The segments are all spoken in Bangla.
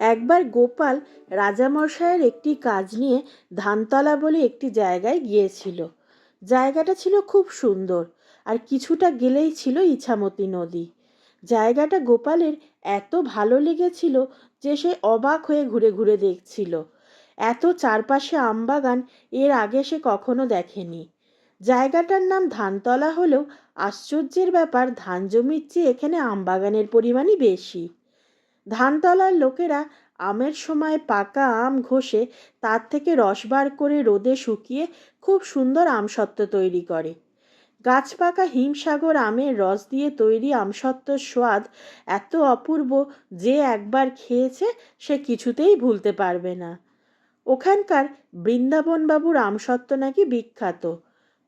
একবার গোপাল রাজামশাইয়ের একটি কাজ নিয়ে ধানতলা বলে একটি জায়গায় গিয়েছিল। জায়গাটা ছিল খুব সুন্দর আর কিছুটা গেলেই ছিল ইছামতি নদী। জায়গাটা গোপালের এত ভালো লেগেছিল যে সে অবাক হয়ে ঘুরে ঘুরে দেখছিল। এত চারপাশে আমবাগান এর আগে সে কখনো দেখেনি। জায়গাটার নাম ধানতলা হলেও আশ্চর্যের ব্যাপার, ধান জমির চেয়ে এখানে আমবাগানের পরিমাণই বেশি। ধানতলার লোকেরা আমের সময় পাকা আম ঘষে তার থেকে রস বার করে রোদে শুকিয়ে খুব সুন্দর আমসত্ত্ব তৈরি করে। গাছ পাকা হিমসাগর আমের রস দিয়ে তৈরি আমসত্ত্বর স্বাদ এত অপূর্ব যে একবার খেয়েছে সে কিছুতেই ভুলতে পারবে না। ওখানকার বৃন্দাবনবাবুর আমসত্ত্ব নাকি বিখ্যাত।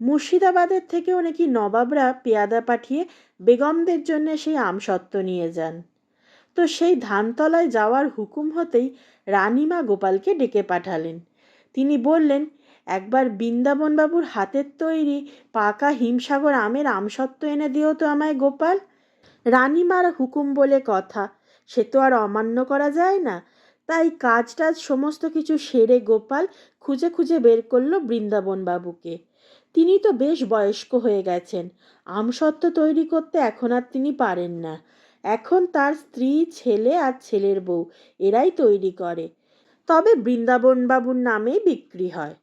মুর্শিদাবাদের থেকেও নাকি নবাবরা পেয়াদা পাঠিয়ে বেগমদের জন্য সেই আমসত্ত্ব নিয়ে যান। তো সেই ধানতলায় যাওয়ার হুকুম হতেই রানীমা গোপালকে ডেকে পাঠালেন। তিনি বললেন, একবার বৃন্দাবনবাবুর হাতের তৈরি পাকা হিমসাগর আমের আমসত্ত্ব এনে দিও তো আমায় গোপাল। রানীমার হুকুম বলে কথা, সে তো আর অমান্য করা যায় না। তাই কাজ টাজ সমস্ত কিছু সেরে গোপাল খুঁজে খুঁজে বের করল বৃন্দাবনবাবুকে। তিনি তো বেশ বয়স্ক হয়ে গেছেন, আমসত্ত্ব তৈরি করতে এখন আর তিনি পারেন না। এখন তার স্ত্রী, ছেলে আর ছেলের বউ, এরাই তৈরি করে। তবে বৃন্দাবনবাবুর নামেই বিক্রি হয়।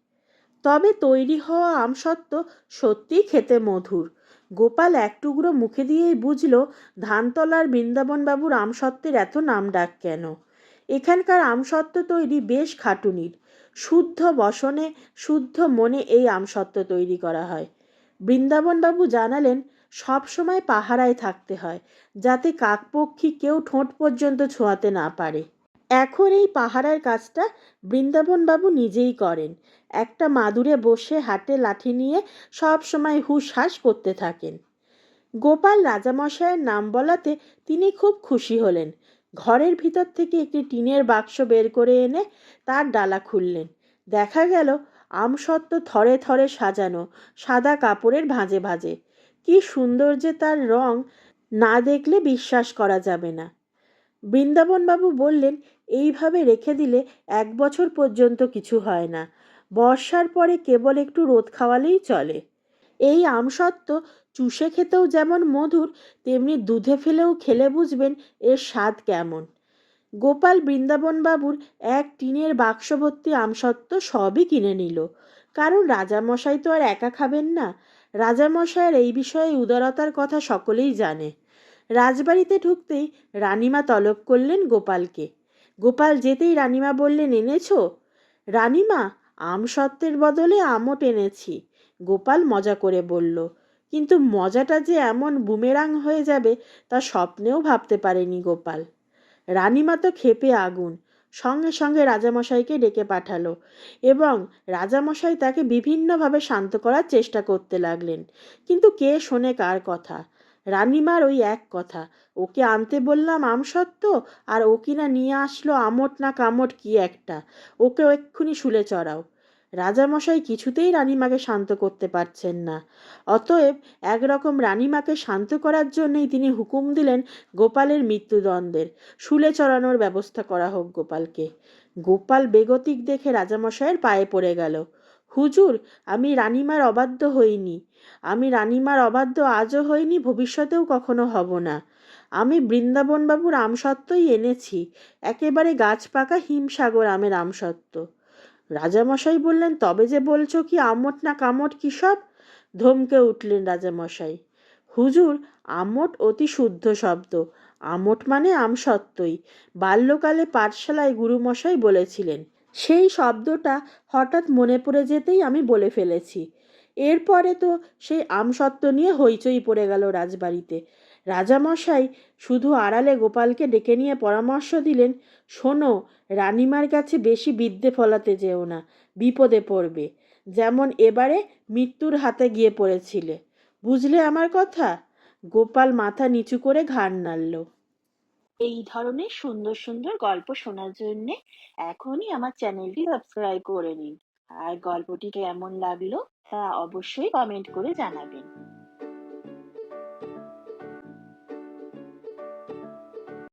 তবে তৈরি হওয়া আমসত্ত্ব সত্যিই খেতে মধুর। গোপাল এক টুকরো মুখে দিয়েই বুঝল, ধানতলার বৃন্দাবনবাবুর আমসত্ত্বের এত নাম ডাক কেন? এখানকার আমসত্ত্ব তৈরি বেশ খাটুনির। শুদ্ধ বসনে, শুদ্ধ মনে এই আমসত্ত্ব তৈরি করা হয়। বৃন্দাবনবাবু জানালেন সব সময় পাহারায় থাকতে হয়, যাতে কাকপক্ষী কেউ ঠোঁট পর্যন্ত ছোঁয়াতে না পারে। এখন এই পাহারার কাজটা বৃন্দাবনবাবু নিজেই করেন। একটা মাদুরে বসে হাতে লাঠি নিয়ে সব সময় হুসহাস করতে থাকেন। গোপাল রাজামশাইয়ের নাম বলাতে তিনি খুব খুশি হলেন। ঘরের ভিতর থেকে একটি টিনের বাক্স বের করে এনে তার ডালা খুললেন। দেখা গেল আমসত্ত্ব থরে থরে সাজানো সাদা কাপড়ের ভাঁজে ভাঁজে। কি সুন্দর যে তার রং না দেখলে বিশ্বাস করা যাবে না। বৃন্দাবনবাবু বললেন, এইভাবে রেখে দিলে এক বছর পর্যন্ত কিছু হয় না। বর্ষার পরে কেবল একটু রোদ খাওয়ালেই চলে। এই আমসত্ত্ব চুষে খেতেও যেমন মধুর, তেমনি দুধে ফেলেও খেলে বুঝবেন এর স্বাদ কেমন। গোপাল বৃন্দাবনবাবুর এক টিনের বাক্স ভর্তি আমসত্ত্ব সবই কিনে নিল। কারণ রাজামশাই তো আর একা খাবেন না। রাজামশাইয়ের এই বিষয়ে উদারতার কথা সকলেই জানে। রাজবাড়িতে ঢুকতেই রানিমা তলব করলেন গোপালকে। গোপাল যেতেই রানিমা বললেন, এনেছো? রানিমা, আম সত্ত্বের বদলে আমও টেনেছি গোপাল মজা করে বলল, কিন্তু মজাটা যে এমন বুমেরাং হয়ে যাবে তা স্বপ্নেও ভাবতে পারেনি গোপাল। রানিমা তো খেপে আগুন সঙ্গে সঙ্গে রাজামশাইকে ডেকে পাঠালো এবং রাজামশাই তাকে বিভিন্নভাবে শান্ত করার চেষ্টা করতে লাগলেন। কিন্তু কে শোনে কার কথা? রানিমার ওই এক কথা, ওকে আনতে বললাম আমসত্ত্ব আর ও কিনা নিয়ে আসলো আমট না কামট কি একটা, ওকে এক্ষুনি শুলে চড়াও। রাজামশাই কিছুতেই রানীমাকে শান্ত করতে পারছেন না। অতএব একরকম রানীমাকে শান্ত করার জন্যই তিনি হুকুম দিলেন গোপালের মৃত্যুদণ্ডের। শুলে চড়ানোর ব্যবস্থা করা হোক গোপালকে। গোপাল বেগতিক দেখে রাজামশাইয়ের পায়ে পড়ে গেল। হুজুর, আমি রানীমার অবাধ্য হইনি। আমি রানীমার অবাধ্য আজও হইনি, ভবিষ্যতেও কখনো হব না। আমি বৃন্দাবনবাবুর আমসত্ত্বই এনেছি। একেবারে গাছ পাকা হিমসাগর আমের আমসত্ত্ব। রাজামশাই বললেন, তবে যে বলছো কি আমট না কামট কি সব? ধমকে উঠলেন রাজামশাই, হুজুর, আমট অতি শুদ্ধ শব্দ। আমট মানে আমসত্ত্বই বাল্যকালে পাঠশালায় গুরুমশাই বলেছিলেন, সেই শব্দটা হঠাৎ মনে পড়ে যেতেই আমি বলে ফেলেছি। এরপরে তো সেই আমসত্ত্ব নিয়ে হইচই পড়ে গেল রাজবাড়িতে। রাজামশাই শুধু আড়ালে গোপালকে ডেকে নিয়ে পরামর্শ দিলেন, শোনো, রানিমার কাছে বেশি বিদ্যে ফলাতে যেও না, বিপদে পড়বে। যেমন এবারে মৃত্যুর হাতে গিয়ে পড়েছিলে। বুঝলে আমার কথা? গোপাল মাথা নিচু করে ঘাড় নাড়ল। এই ধরনের সুন্দর সুন্দর গল্প শোনার জন্যে এখনই আমার চ্যানেলটি সাবস্ক্রাইব করে নিন। আর গল্পটি কেমন লাগল তা অবশ্যই কমেন্ট করে জানাবেন।